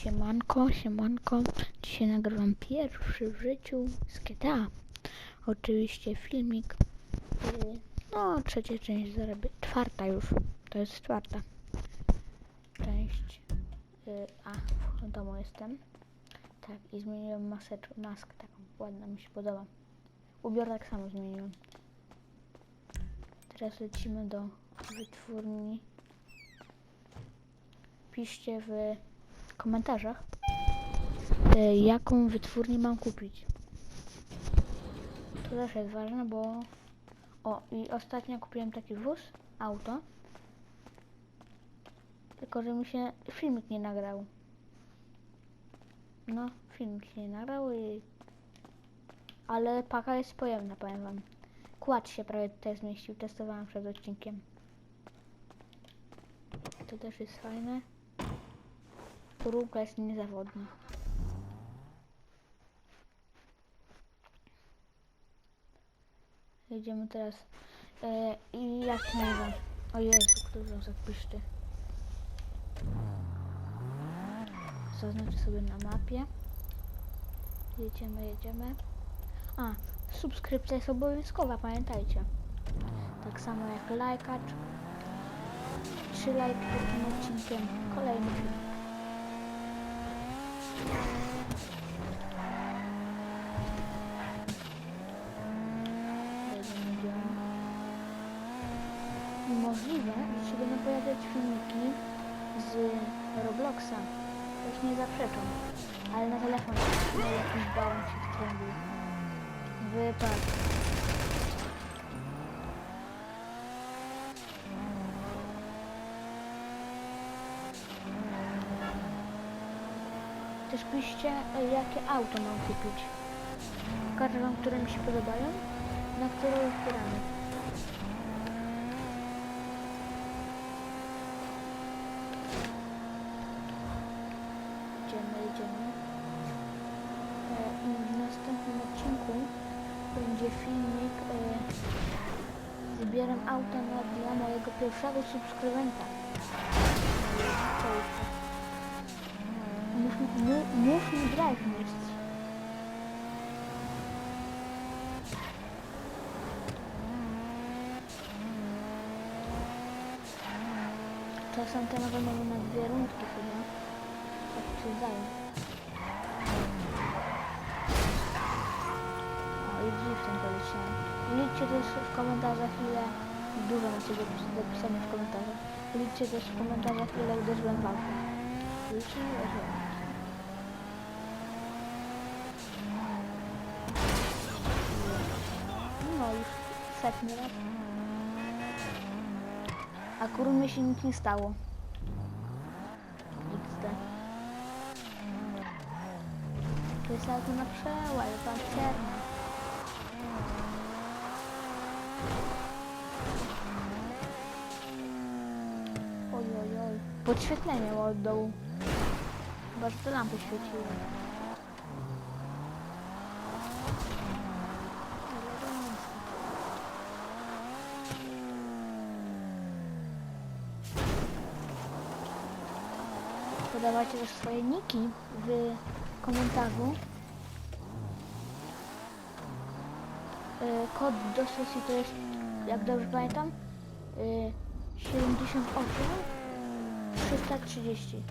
Siemanko, siemanko. Dzisiaj nagrywam pierwszy w życiu z GTA. Oczywiście filmik. No, trzecia część zarabia. Czwarta już. To jest czwarta część. y, A, w domu jestem. Tak, i zmieniłem maseczkę, maskę taką. Ładna mi się podoba. Ubiór tak samo zmieniłem. Teraz lecimy do wytwórni. Piszcie w komentarzach, e, jaką wytwórnię mam kupić. To też jest ważne, bo... O, i ostatnio kupiłem taki wóz, auto. Tylko, że mi się filmik nie nagrał. No, filmik się nie nagrał i... Ale paka jest pojemna, powiem wam. Kład się prawie tutaj zmieścił, testowałam przed odcinkiem. To też jest fajne. Kurówka jest niezawodna. Jedziemy teraz. E, I jak to nazywa? O Jezu, kto wniosek piszczy. Zaznaczę sobie na mapie. Jedziemy, jedziemy. A, subskrypcja jest obowiązkowa, pamiętajcie. Tak samo jak lajkacz. Trzy lajki pod tym odcinkiem. Kolejny. Możliwe, że się będą pojawiać filmiki z Robloxa. Też nie zaprzeczam. Ale na telefon jakiś bałam się wtrąbił. Wypadł. Piszcie, jakie auto mam kupić. Pokażę wam, które mi się podobają, na które zbieramy. Idziemy, idziemy. E, I w następnym odcinku będzie filmik e, Zbieram auto na, dla mojego pierwszego subskrybenta. Mów, mi- drive mistrz. Czasem te nowe mamy na dwie rundki chyba. Tak zdaje. O, i driftem poleciałem. Liczcie też w komentarzach ile... Dużo macie do, do w komentarzach. Liczcie też w komentarzach ile uderzyłem w auto. Liczcie uderzyłem. No już setny raz. A kurumie się nic nie stało. XD. To jest auto na przełaj, pancerna. Oj, oj, oj. Podświetlenie od dołu. Chyba, że te lampy świeciły. Elegancko. Podawajcie też swoje niki w komentarzu. E, Kod do sesji to jest, jak dobrze pamiętam, e, 78 330.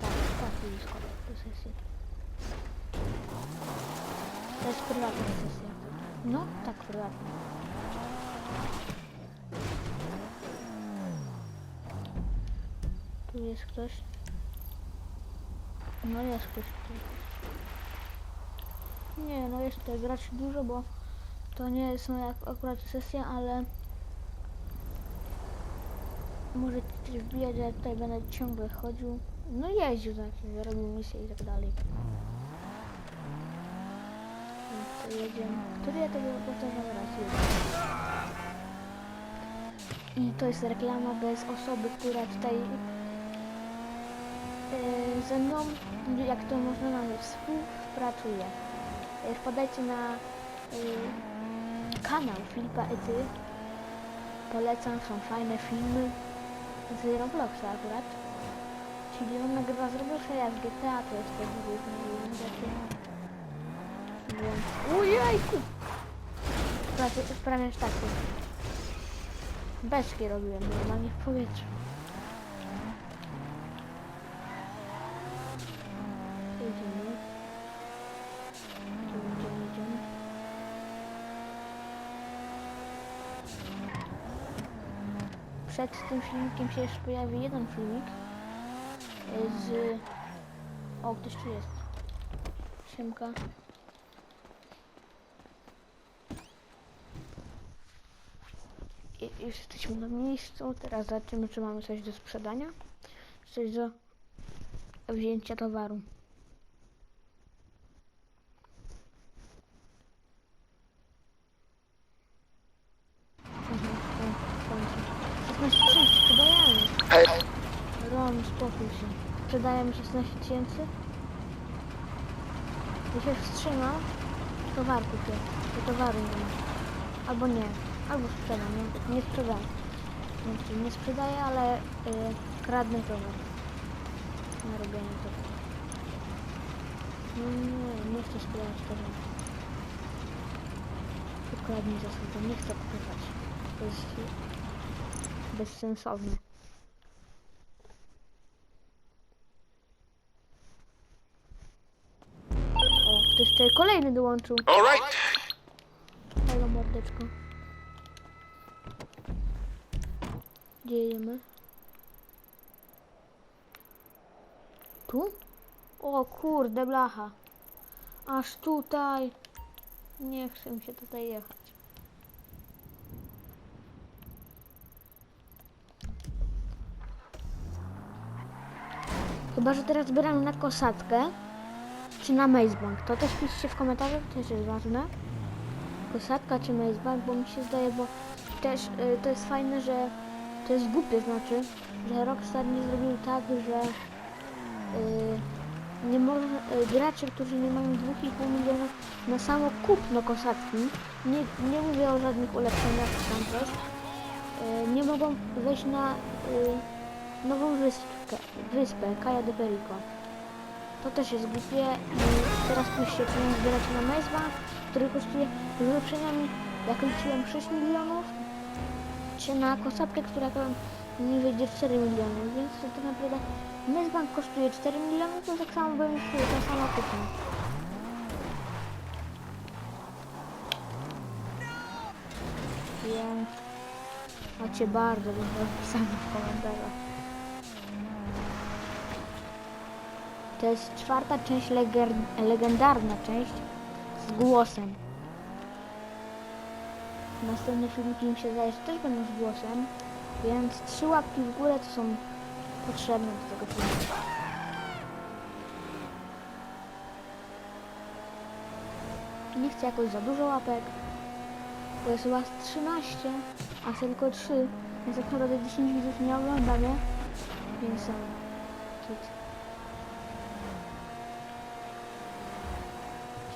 Tak, taki jest kod do sesji. To jest prywatna sesja. No, tak, prywatna. Tu jest ktoś. No jest ktoś. Nie, no jest tutaj graczy dużo, bo to nie są jak akurat sesje, ale możecie też wbijać, ja tutaj będę ciągle chodził. No jeździł tak, robił misje i tak dalej. Więc to jedziemy. Który ja tego powtarzam raz jedzie. I to jest reklama bez osoby, która tutaj ze mną, jak to można nazwać, współpracuje. E, Wpadajcie na e, kanał Filipa Ety. Polecam, są fajne filmy z Robloxa akurat. Czyli on nagrywa zrobił sobie jak GTA, to jest też główny. Więc... Ujejku! Prawie, prawie tak. Beczki robiłem normalnie w powietrzu. Idziemy. Idziemy, idziemy, idziemy. Przed tym filmikiem się jeszcze pojawi jeden filmik y, z... O, ktoś tu jest. Siemka. I jesteśmy na miejscu. Teraz zobaczymy, czy mamy coś do sprzedania. Coś do wzięcia towaru. Mhm, o, w końcu. 16 tysięcy sprzedajemy. Ron, spokój się. Sprzedajemy 16 tysięcy. Jeśli się wstrzyma, towar kupię. To towaru nie ma. Albo nie. Albo sprzedam. Nie, nie sprzedaję. Znaczy, nie sprzedaję, ale y, kradnę towar. Na robienie tego. No nie, nie chcę sprzedawać towaru. Dokładnie zasadę. Nie chcę kupować. To jest bezsensowne. Jeszcze kolejny dołączył. All right. Halo mordeczko. Gdzie jedziemy? Tu? O kurde blacha. Aż tutaj. Nie chcę mi się tutaj jechać. Chyba, że teraz zbieramy na kosatkę. Czy na Mazebank. To też piszcie w komentarzach, też jest ważne. Kosatka czy Mazebank, bo mi się zdaje, bo też y, to jest fajne, że to jest głupie, znaczy, że Rockstar nie zrobił tak, że y, nie może, y, gracze, którzy nie mają 2,5 milionów na samo kupno kosatki, nie, nie mówię o żadnych ulepszeniach czy tam coś, y, nie mogą wejść na y, nową wyspę, wyspę Kaja de Perico. To też jest głupie i teraz czy nie zbieracie na Mazebank, który kosztuje z ulepszeniami, jak liczyłem 6 milionów, czy na kosapkę, która mi wyjdzie 4 miliony, więc to tak naprawdę Mazebank kosztuje 4 miliony, to tak samo bym to samo kupił. Więc macie bardzo dużo napisane w komentarzach. To jest czwarta część, legendarna część z głosem. Następny filmiki mi się zdaje, że też będą z głosem, więc trzy łapki w górę to są potrzebne do tego filmu. Nie chcę jakoś za dużo łapek, bo jest was 13, a są tylko 3, więc tak naprawdę 10 widzów nie ogląda mnie, więc są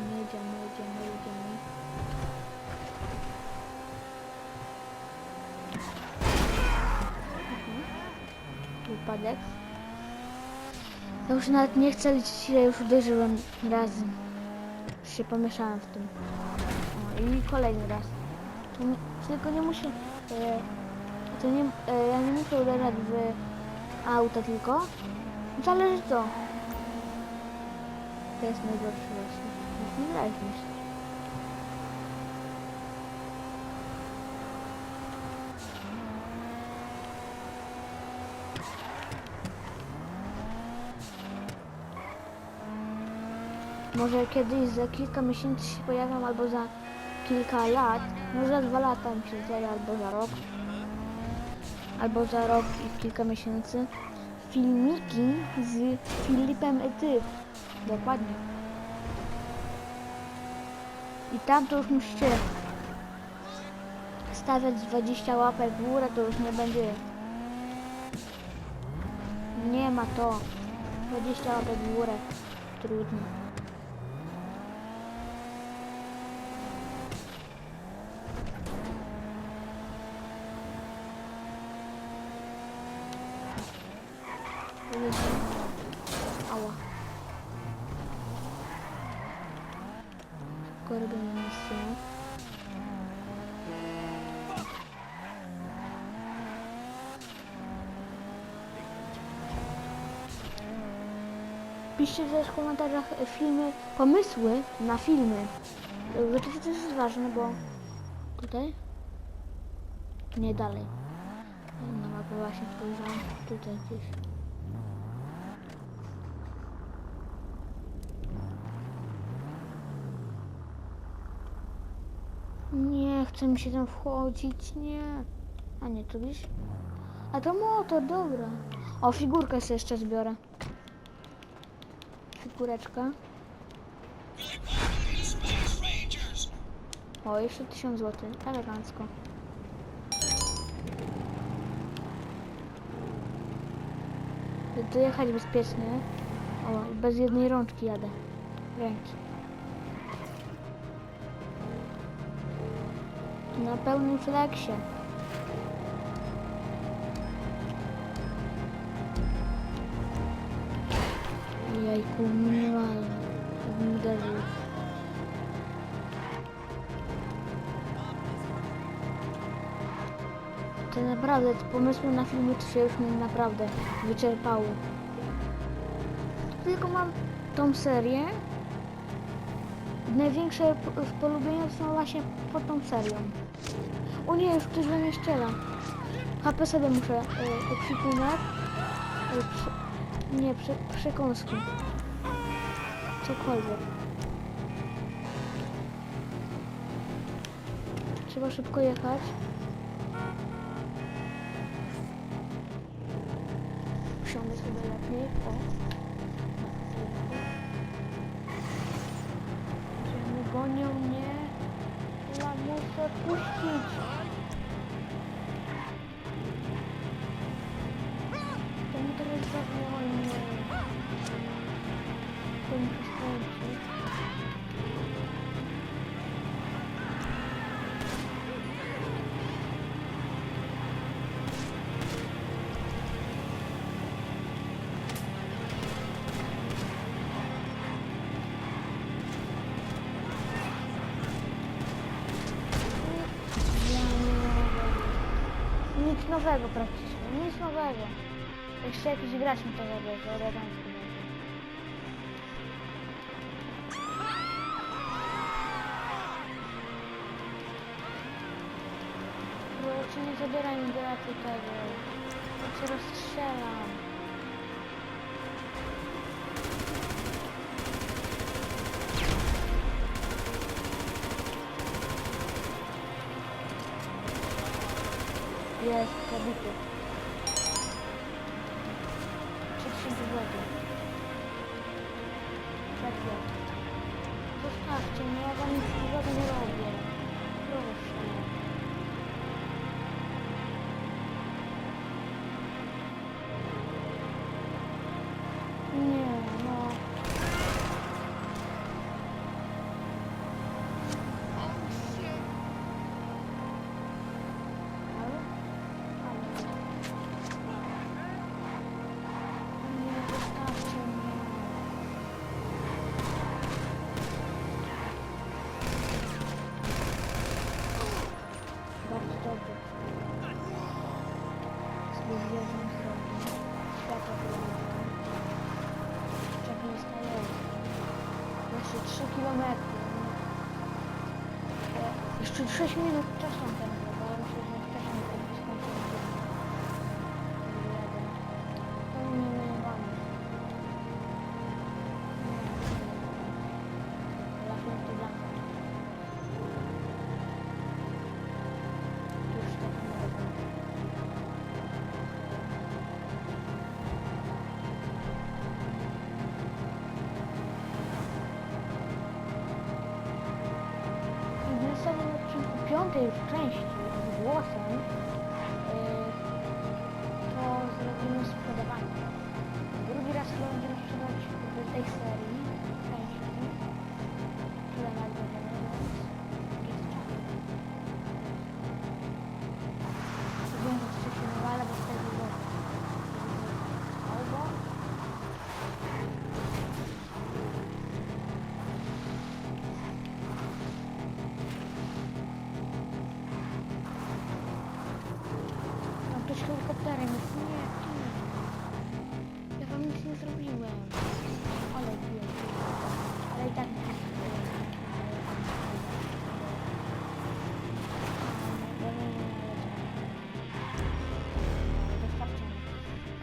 kit. Jedziemy, jedziemy, jedziemy, jedziemy. Mhm. Wypadek. Ja już nawet nie chcę liczyć, ile już uderzyłem razy. Już się pomieszałem w tym. O, I kolejny raz. Tylko nie muszę... E, to nie, e, ja nie muszę uderzać w auta tylko. Zależy co. To jest najgorsze właśnie. Może kiedyś za kilka miesięcy się pojawią, albo za kilka lat, może za dwa lata mi się zdaje, albo za rok, albo za rok i kilka miesięcy, filmiki z Filipem Etyw. Dokładnie. I tam to już musicie stawiać 20 łapek w górę, to już nie będzie. Nie ma to. 20 łapek w górę. Trudno. Jezu. Piszcie też w komentarzach filmy, pomysły na filmy. E, Bo to jest ważne, bo tutaj? Nie dalej. Na mapę właśnie spojrzałam. Tutaj gdzieś. Nie, chce mi się tam wchodzić, nie. A nie, to gdzieś. A to motor, dobra. O, figurkę sobie jeszcze zbiorę. Figureczka. O, jeszcze 1000 zł. Elegancko. Dojechać bezpiecznie. O, bez jednej rączki jadę. Ręki. Na pełnym fleksie. Jajku, minimalnie. Bym. To naprawdę, te pomysły na filmy to się już mi naprawdę wyczerpały. Tylko mam tą serię. Największe polubienia są właśnie pod tą serią. O nie, już ktoś we mnie strzela. HP sobie muszę y. Nie, przy, przekąski. Cokolwiek. Trzeba szybko jechać. Usiądę sobie lepiej. O. Gonią mnie. Ja muszę puścić. Nowego praktycznie, nic nowego. Jeszcze jakiś gracz mi to zabierze, elegancko. Proszę nie zabieraj mi graczy tego. Ja cię rozstrzelam. Jest, zabity. 3000 zł. Zostawcie mnie, ja wam nic złego nie robię. Jeszcze 6 minut czasu mam ten bo ja odcinku piątej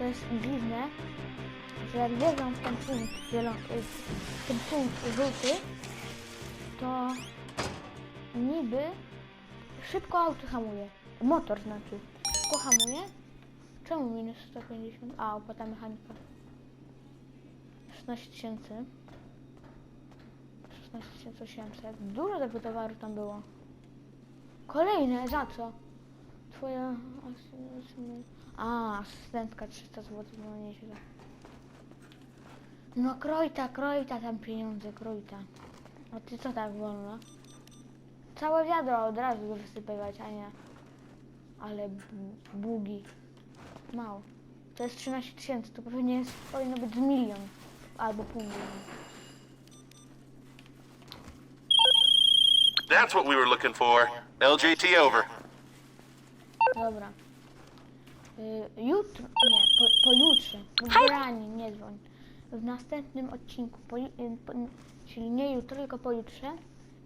jest dziwne, że jak wjeżdżam w ten punkt zielony, w ten punkt żółty, to niby szybko auto hamuje. Motor znaczy. Szybko hamuje. Czemu minus 150? A, opłata mechanika. 16 tysięcy. 16 800. Dużo tego towaru tam było. Kolejne, za co? Twoja... A, asystentka 300 zł, no nieźle. No krojta, krojta tam pieniądze, krojta. A ty co tak wolno? Całe wiadro od razu wysypywać, a nie... Ale bugi. Mało. To jest 13 tysięcy, to pewnie jest, powinno być milion. Albo pół miliona. That's what we were looking for. LJT over. Dobra. Y, jutro, nie, po, pojutrze, wybrani, nie dzwoń. W następnym odcinku, po, y, po, czyli nie jutro, tylko pojutrze,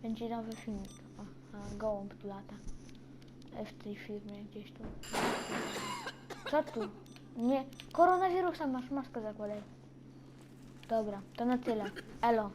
będzie nowy filmik. O, a, gołąb tu lata. E, W tej firmie gdzieś tu. Co tu? Nie, koronawirusa masz, maskę zakładaj. Dobra, to na tyle. Elo.